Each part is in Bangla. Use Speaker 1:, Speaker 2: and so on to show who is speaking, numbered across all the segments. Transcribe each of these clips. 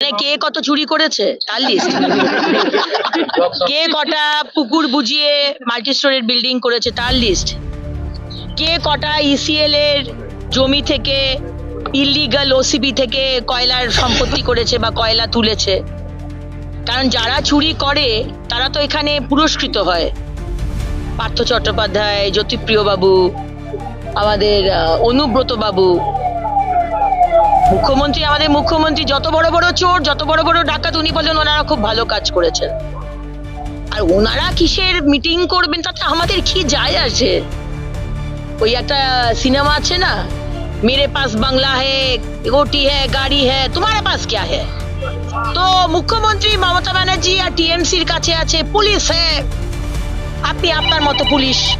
Speaker 1: মানে কে কত চুরি করেছে? তার লিস্ট কে কটা পুকুর বুঝিয়ে মাল্টি স্টোরের বিল্ডিং করেছে? তার লিস্ট কে কটা ইসিএল এর জমি থেকে ইলিগাল ওসিবি থেকে কয়লার সম্পত্তি করেছে বা কয়লা তুলেছে? কারণ যারা চুরি করে, তারা তো এখানে পুরস্কৃত হয়। পার্থ চট্টোপাধ্যায় জ্যোতিপ্রিয় বাবু আমাদের অনুব্রত বাবু মুখ্যমন্ত্রী, আমাদের মুখ্যমন্ত্রী, যত বড় বড় চোর, যত বড় বড় ডাকাত, উনি বলেন ওনারা খুব ভালো কাজ করেছেন। আর ওনারা কিসের মিটিং করবেন, তাতে আমাদের কি যায় আসে? ওই একটা সিনেমা আছে না? মেরে পাস বাংলা হে, গোটি হে, গাড়ি হে, তোমার পাস ক্যা হে? তো মুখ্যমন্ত্রী মমতা ব্যানার্জি আর টিএমসির কাছে আছে, পুলিশ হে। আপনি আপনার মতো পুলিশ।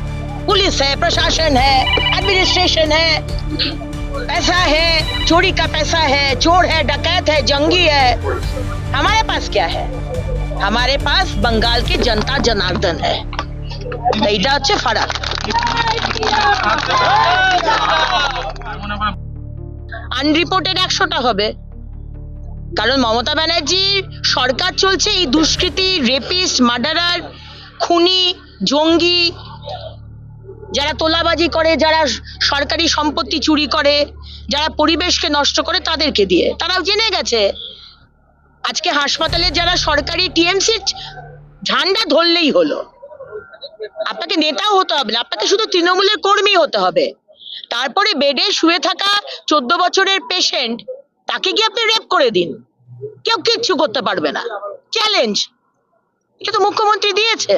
Speaker 1: পুলিশ হে, প্রশাসন হে অ্যাডমিনিস্ট্রেশন হে। पैसा है चोरी का पैसा है चोर है डकैत है जंगी है हमारे पास क्या है हमारे पास बंगाल के जनता जनार्दन है এইটা হচ্ছে ফারাক আনরিপোর্টেড একশোটা হবে কারণ মমতা ব্যানার্জির সরকার চলছে এই দুষ্কৃতী রেপিস্ট মার্ডারার খুনি জঙ্গি যারা তোলাবাজি করে, যারা সরকারি সম্পত্তি চুরি করে, যারা পরিবেশকে নষ্ট করে তাদেরকে দিয়ে। তারাও জেনে গেছে। আজকে হাসপাতালে যারা সরকারি টিএমসি ঝান্ডা ধরলেই হলো। আপনাকে নেতাও হতে হবে না, আপনাকে শুধু তৃণমূলের কর্মী হতে হবে। তারপরে বেডে শুয়ে থাকা চোদ্দ বছরের পেশেন্ট তাকে গিয়ে আপনি রেপ করে দিন। কেউ কিচ্ছু করতে পারবে না। চ্যালেঞ্জ এটা তো মুখ্যমন্ত্রী দিয়েছে।